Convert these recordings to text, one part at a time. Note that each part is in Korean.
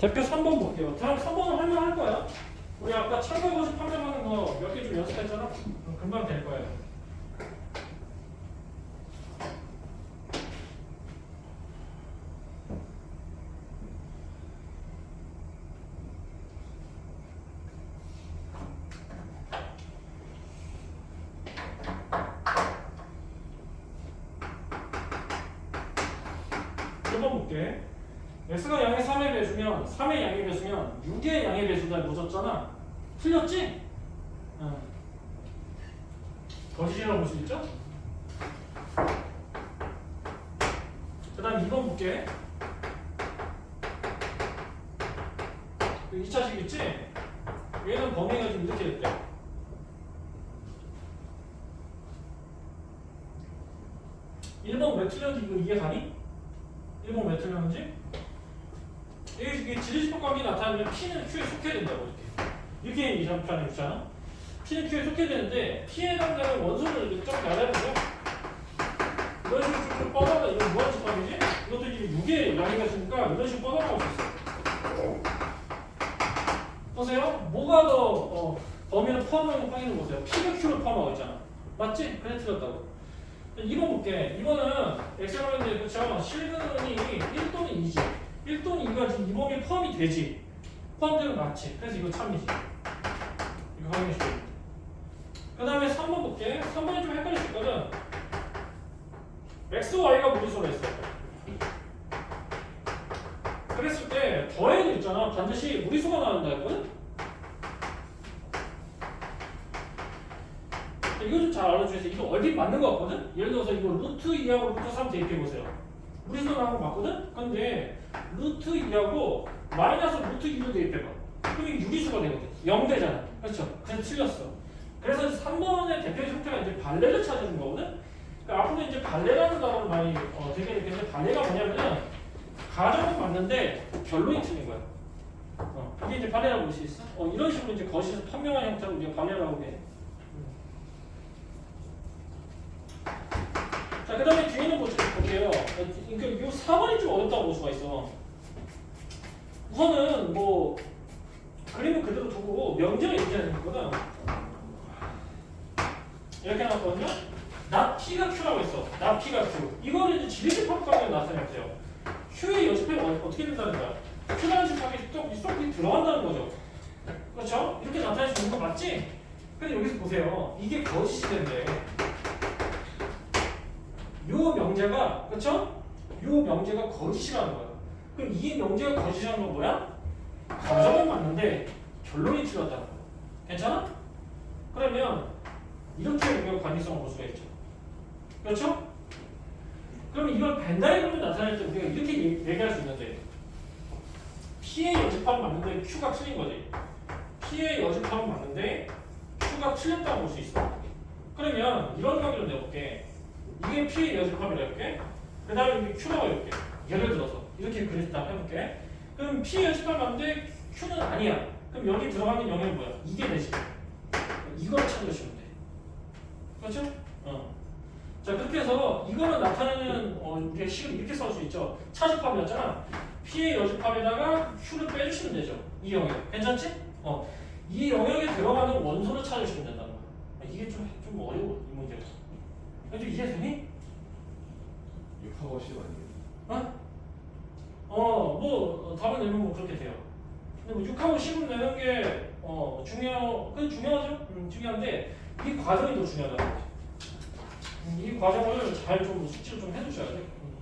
대표 3번 볼게요. 다음 3번은 할만할 거야. 우리 아까 참가 거식 판별하는 거 몇 개 좀 연습했잖아? 그럼 금방 될 거예요. 일번 볼게. X가 양의 3의 배수면 3의 양의 배수면 6의 양의 배수다 묻었잖아. 틀렸지? 응. 거짓이라고 볼 수 있죠? 그 다음 2번 볼게. 2차식 있지? 얘는 범위가 지금 이렇게 됐대. 일번왜 틀렸는지 이거 이해 가니? 1번 왜 틀렸는지? 이게, 지리집합 관계 나타나면 P는 Q에 속해야 된다고 이렇게 이렇게 이상표현해 주잖아 P는 Q에 속해야 되는데 P에 해당되는 원소를 좀 알아야 되죠 이런 식으로 좀 뻗어나 이건 무한 집합이지? 이것도 이제 6의 양이가 있으니까 이런 식으로 뻗어나갈 수 있어 보세요 뭐가 더 어, 범위를 포함하는 확인을 보세요 P가 Q를 포함하고 있잖아 맞지? 그래 틀렸다고 2번 볼게. 이거는 엑셀런인데 그렇죠? 실근이 1 또는 2지. 1 또는 2가 지금 이 범위에 포함이 되지. 포함되면 맞지. 그래서 이거 참이지. 이거 확인해 주고. 그 다음에 3번 볼게. 3번이 좀 헷갈릴 수 있거든. x, y가 무리수로 했어. 그랬을 때 더해도 있잖아. 반드시 무리수가 나온다 했거든? 이거 좀 잘 알아주세요. 이거 얼핏 맞는 거 같거든? 예를 들어서 이거 루트 2하고 루트 3 대입해 보세요. 무리수 나온 거 맞거든? 근데 루트 2하고 마이너스 루트 2를 대입해봐. 그럼 이게 유리수가 되거든. 0대잖아. 그렇죠? 그래서 틀렸어. 그래서 3번의 대표 형태가 이제 발레를 찾아준 거거든? 그러니까 앞으로 이제 발레라는 단어를 많이 어, 되게 되는데 발레가 뭐냐면은 가정은 맞는데 결론이 틀린 거야. 어, 이게 이제 발레라고 볼 수 있어? 어, 이런 식으로 이제 거시에서 판명한 형태로 우리가 발레라고 해. 자, 그 다음에 뒤에 있는 거좀 볼게요. 그러니까 이 4번이 좀 어렵다고 볼 수가 있어. 우선은 뭐 그림은 그대로 두고 명제가 얘기하는 거거든. 이렇게 나왔거든요. 나 P가 Q라고 했어. 나 P가 Q. 이거를 이제 지리집합방에 나타냈어요. Q의 여집합이 어- 어떻게 된다는 거야? Q라는 집합이 쏙, 쏙 들어간다는 거죠. 그렇죠? 이렇게 나타낼 수 있는 거 맞지? 근데 여기서 보세요. 이게 거짓이 된대. 요 명제가 그렇죠? 요 명제가 거짓이라는 거야. 그럼 이 명제가 거짓이라는 건 뭐야? 가정은 맞는데 결론이 틀렸다는 거야. 괜찮아? 그러면 이렇게 우리가 관계성을 볼 수가 있죠. 그렇죠? 그럼 이걸 벤다이그로 나타낼 때 우리가 이렇게 얘기- 얘기할 수 있는데 P의 여집합은 맞는데 Q가 틀린 거지. P의 여집합은 맞는데 Q가 틀렸다고 볼 수 있어. 그러면 이런 관계로 내볼게. 이게 P의 여집합이라 해볼게. 그 다음에 이게 Q라고 해볼게. 예를 들어서 이렇게 그렸다 해볼게. 그럼 P의 여집합 맞는데 Q는 아니야. 그럼 여기 들어가는 영역이 뭐야? 이게 되지. 이걸 찾으시면 돼. 그렇죠? 어. 자 그렇게 해서 이거를 나타내는 어, 우리가 식을 이렇게 쓸 수 있죠. 차집합이었잖아. P의 여집합에다가 Q를 빼주시면 되죠. 이 영역. 괜찮지? 어. 이 영역에 들어가는 원소를 찾으시면 된다는 거야. 아, 이게 좀, 좀 어려워 이 문제가. 근데 이해 되니? 6하고 10 아니에요? 어? 어, 뭐 어, 답을 내면 뭐 그렇게 돼요. 근데 뭐 6하고 10을 내는 게 어, 중요, 그 중요하죠? 음, 중요한데 이 과정이 더 중요하다는 거지. 음, 이 과정을 잘 좀 숙지를 좀 해주셔야 돼. 음.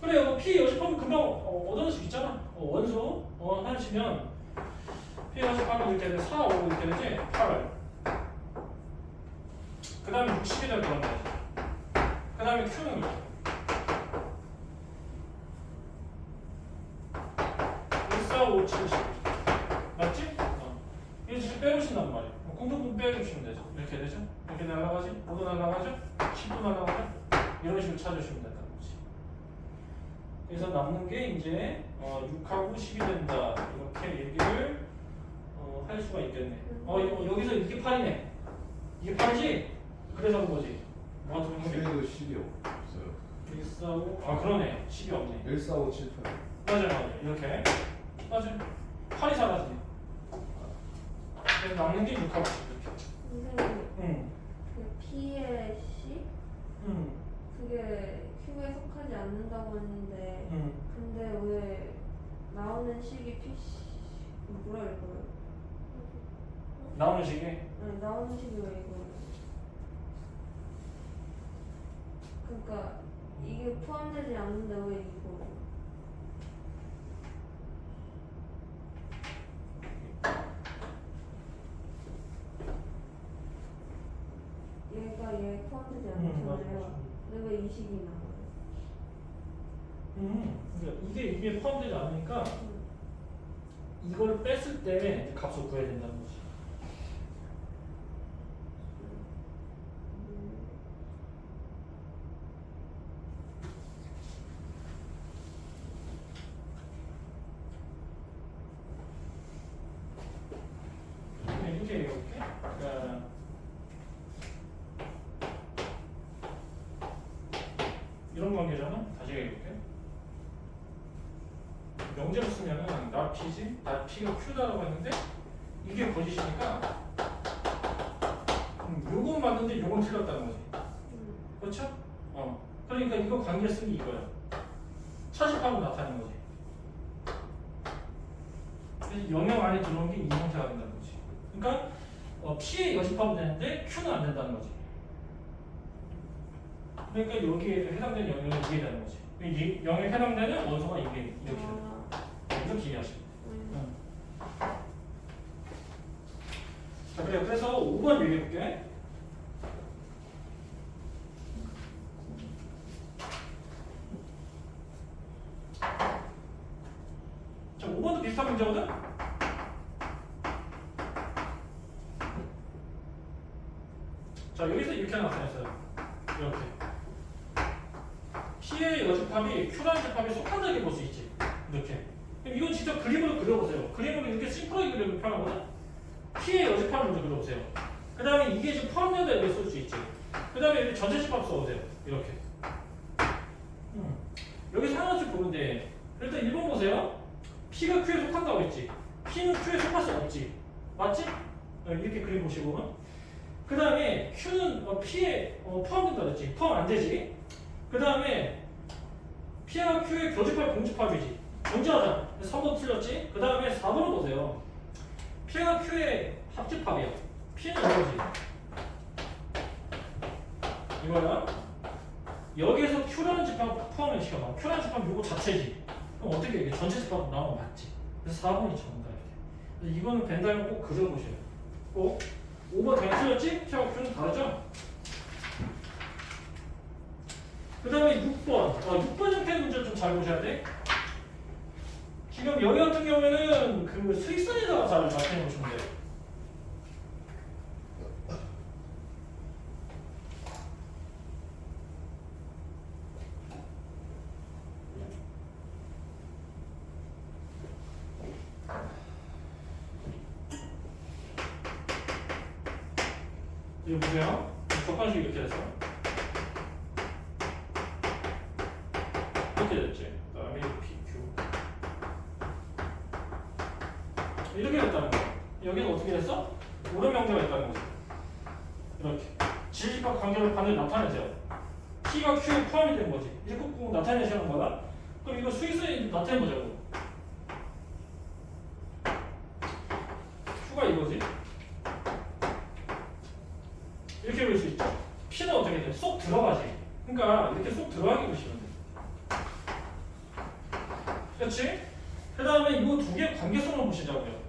그래요. P 여집하면 금방 어, 얻어낼 수 있잖아. 어, 원소 어, 하시면 P 여집하면 이렇게 돼. 4, 5 이렇게 되지? 8. 그 다음에 60이 될 말이야. 그 다음에 Q는 이렇게. 1, 4, 5, 7, 10 맞지? 어. 이거 지금 빼주신단 말이에요 어, 공통분 빼주시면 되죠 이렇게 되죠? 이렇게 날아가지? 5도 날아가죠? 10도 날아가죠? 이런 식으로 찾으시면 된다는 거지 그래서 남는 게 이제 어, 6하고 10이 된다 이렇게 얘기를 어, 할 수가 있겠네 어 여- 여기서 이게 8이네 이게 8이지? 그래서 그런 거지. 뭐가 들은 거지? 10에도 10이 없어요. 1, 4, 5, 아 그러네. 10이 없네. 1, 4, 5, 7, 8 맞아요 맞아요. 이렇게? 맞아 팔이 사라지네. 그래서 남는 게 6하고 10 이렇게. 선생님 응, 그 P의 C 응, 그게 Q에 속하지 않는다고 했는데 응. 근데 왜 나오는 식이 PC 뭐라 읽어요? 나오는 식이? 아니 나오는 식이 왜 이거예요? 그러니까 이게 포함되지 않는데 왜 이거? 얘가 얘 포함되지 않잖아요. 근데 왜 이 식이 나와요? 음, 그러니까 이게 이게 포함되지 않으니까 응. 이걸 뺐을 때 값을 구해야 된다는 거지. 음. 네, 이렇게 얘기해볼게. 그러니까 이런 관계잖아. 다시 얘기해볼게. 명제로 쓰면은 나 P지, 나 P가 Q다라고 했는데 이게 거짓이니까 음, 요건 맞는데 요건 틀렸다는 거지. 음. 그렇죠? 어. 그러니까 이거 관계 쓰기 이거야. 차집하고 나타내는 거지. 그래서 영역 안에 들어온 게 이 형태가 된다는 거지. 그러니까 어, P에 여집하면 되는데 Q는 안 된다는 거지. 그러니까 여기에 해당되는 영역이 이게 되는 거지. 이 영역에 해당되는 원소가 이게 이렇게 되는 거야. 아, 이렇게 이해하시면 돼. 음. 자, 그래요. 그래서 5번 얘기해볼게. 자, 5번도 비슷한 문제거든? 자, 여기서 이렇게 나타냈어요. 이렇게. P의 여집합이 Q라는 집합에 속한다게 볼 수 있지. 이렇게. 그럼 이건 직접 그림으로 그려보세요. 그림으로 이렇게 심플하게 그리면 편하거든? P의 여집합을 먼저 그려보세요. 그 다음에 이게 지금 포함되다 이렇게 쓸 수 있지. 그 다음에 이렇게 전체 집합 써보세요. 이렇게. 음. 여기 상하씩 보는데 일단 1번 보세요. P가 Q에 속한다고 했지. P는 Q에 속할 수 없지. 맞지? 어, 이렇게 그림 보시고. 그 다음에 Q는 어, P에 어, 포함된다 그랬지. 포함 안 되지. 그 다음에 P와 Q의 교집합 공집합이지. 존재하잖아. 3번 틀렸지? 그 다음에 4번을 보세요. P와 Q의 합집합이야. P는 이거지. 이거야. 여기에서 Q라는 집합 포함을 시켜봐. Q라는 집합 요거 자체지. 그럼 어떻게 이게 전체 집합 나오면 맞지. 그래서 4번이 정답이 돼. 그래서 이거는 벤다이는 꼭 그려보셔요. 꼭. 5번 다 틀렸지? P와 Q는 다르죠? 그 다음에 6번. 어, 6번 형태의 문제를 좀 잘 보셔야 돼. 지금 여기 같은 경우에는 그 수익선에다가 잘 나타내 보시면 돼요. 이거 보세요. 적관식이 이렇게 됐어. 이렇게 됐지. 그다음에 PQ. 이렇게 됐다는 거야. 여기는 어떻게 됐어? 오른 명제가 있다는 거지. 이렇게. 지집합 관계를 반을 나타내세요. P가 Q에 포함이 된 거지. 이렇게 꼭 나타내시는 거다. 그럼 이거 수익선이 나타내보자고. Q가 이거지. 이렇게 볼 수 있죠. P는 어떻게 돼? 쏙 들어가지. 그러니까 이렇게 쏙 들어가게 보시면 돼. 그렇지? 그 다음에 이 두 개의 관계성을 보시자고요.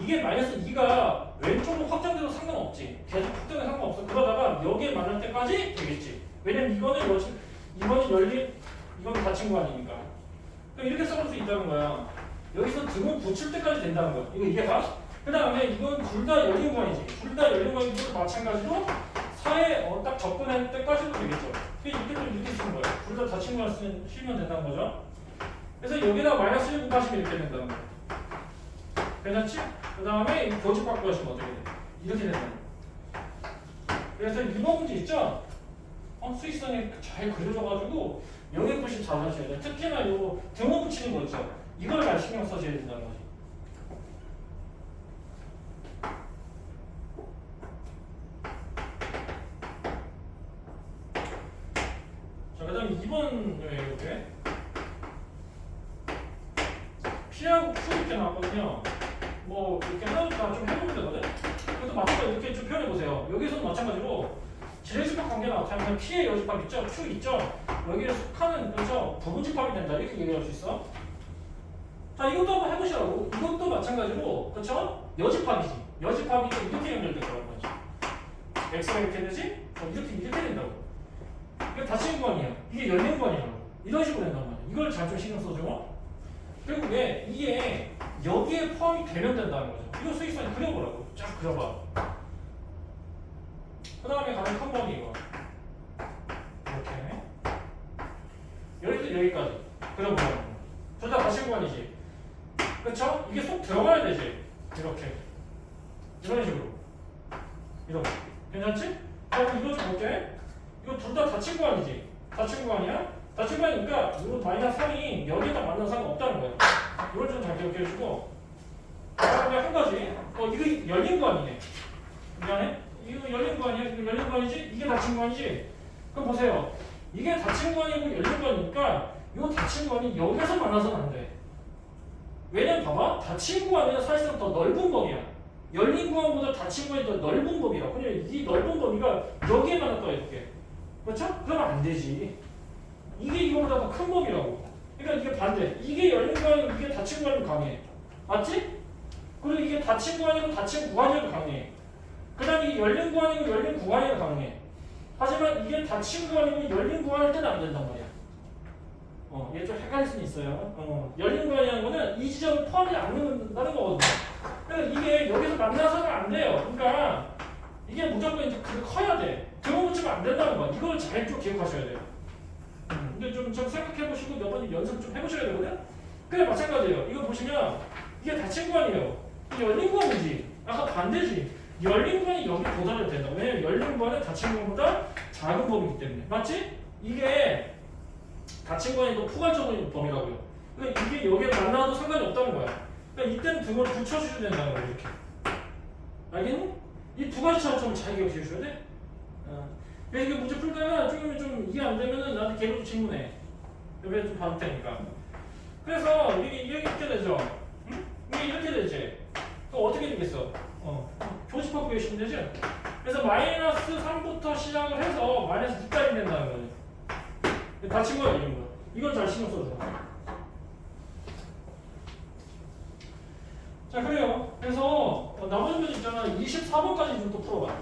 이게 마이너스 2가 왼쪽으로 확장돼도 상관없지. 계속 확장돼 상관없어. 그러다가 여기에 만날 때까지 되겠지. 왜냐면 이거는 여지, 이거는 열린, 이건 닫힌 거 아니니까. 그럼 이렇게 써볼 수 있다는 거야. 여기서 등을 붙일 때까지 된다는 거야. 이거 이해가? 그 다음에 이건 둘 다 열린 구간이지. 둘 다 열린 구간이고 마찬가지로 사에 어, 딱 접근할 때까지도 되겠죠. 그게 이렇게 좀 이렇게 쓰는 거야. 둘 다 닫힌 구간 쓰면 된다는 거죠. 그래서 여기다 마이너스 1 곱하시면 이렇게 된다는 거야. 괜찮지? 그 다음에 이 교집 바꿔 하시면 어떻게 돼? 이렇게 거야. 그래서 2번 문제 있죠? 어, 수익선이 잘 그려져가지고 여기 보시 잘 하셔야 돼. 특히나 요 등호 붙이는 거 있죠? 이걸 잘 신경 써줘야 된다는 거지. 자, 그 다음에 2번 이렇게 P하고 Q 이렇게 나왔거든요. 뭐 이렇게 하나 다좀 해보면 되거든. 그래도 마찬가지로 이렇게 좀 표현해 보세요. 여기서도 마찬가지로 지뢰집합 관계가 나타나면 P의 여집합 있죠? Q 있죠? 여기에 속하는 그렇죠? 부분집합이 된다 이렇게 얘기할 수 있어. 자 이것도 한번 해보시라고. 이것도 마찬가지로 그렇죠? 여집합이지. 여집합이 또 이렇게 연결될 거라는 거지. x가 이렇게 되지? 그럼 이렇게 이렇게 된다고. 이거 닫힌 구간이야. 이게 열린 구간이라고. 이런 식으로 된단 말이야. 이걸 잘 좀 신경 써줘. 왜 이게 여기에 포함이 되면 된다는 거죠. 이거 수익선이 그려보라고. 쫙 그려봐. 그 다음에 가장 큰 범위 이거. 이렇게. 여기서 여기까지. 그려보라고. 둘다 구간이지. 그쵸? 이게 쏙 들어가야 되지. 이렇게. 이런 식으로. 이렇게. 괜찮지? 그럼 이거 좀 볼게. 이거 둘다 닫힌 구간이지. 닫힌 구간이야? 닫힌 구간이니까 이거 마이너스 3이 여기에다 맞는 상관 없다는 거야. 이걸 좀 잘 기억해 주고. 그다음에 한 가지. 어, 이거 열린 구간이네. 미안해. 이거 열린 구간이야. 이거 열린 구간이지? 이게 닫힌 구간이지? 그럼 보세요. 이게 닫힌 구간이고 열린 구간이니까 이 닫힌 구간이 여기서 만나서는 안 돼. 왜냐면 봐봐. 닫힌 구간은 사실상 더 넓은 범위야. 열린 구간보다 닫힌 구간이 더 넓은 범위야. 그냥 이 넓은 범위가 여기에 만났다 이렇게. 그렇죠? 그러면 안 되지. 이게 이거보다 더큰 범위라고. 그러니까 이게 반대. 이게 열린 구간이고 이게 닫힌 구간이 강해. 맞지? 그리고 이게 닫힌 구간이고 닫힌 구간이 강해. 그 다음에 이 열린 구간이고 열린 구간이 강해. 하지만 이게 닫힌 구간이고 열린 구간일 때는 안 된단 말이야. 어, 얘좀 헷갈릴 수는 있어요. 어, 열린 구간이라는 거는 이 지점을 포함하지 않는다는 거거든요. 그러니까 이게 여기서 만나서는 안 돼요. 그러니까 이게 무조건 이제 그 커야 돼. 들어붙이면 안 된다는 거야. 이걸 잘 좀 기억하셔야 돼요. 음, 근데 좀, 좀 생각해 보시고 몇 번 연습 좀 해보셔야 되거든. 그래 마찬가지예요. 이거 보시면 이게 닫힌 구간이에요. 이 열린 구간이지. 아까 반대지. 열린 구간이 여기 도달해도 된다. 왜냐면 열린 구간은 닫힌 구간보다 작은 범위이기 때문에. 맞지? 이게 닫힌 구간이 더 포괄적인 범위라고요. 그러니까 이게 여기에 만나도 상관이 없다는 거야. 그러니까 이때는 두번 붙여주셔야 된다는 거야 이렇게. 알겠니? 이 두 가지 차이점 잘 기억해 주셔야 돼. 이게 문제 풀다가 조금 좀 이해 안 되면은 나한테 개별로 질문해. 옆에 좀 받을 테니까. 그래서 이게 이렇게 되죠. 응? 이게 이렇게 되지. 그럼 어떻게 되겠어? 어. 교집합 구해주시면 되지. 그래서 마이너스 3부터 시작을 해서 마이너스 2까지 된다는 거지. 다친 거야, 이런 거. 이걸 잘 신경 써줘. 자, 그래요. 그래서 어, 나머지 문제 있잖아. 24번까지 좀 또 풀어봐.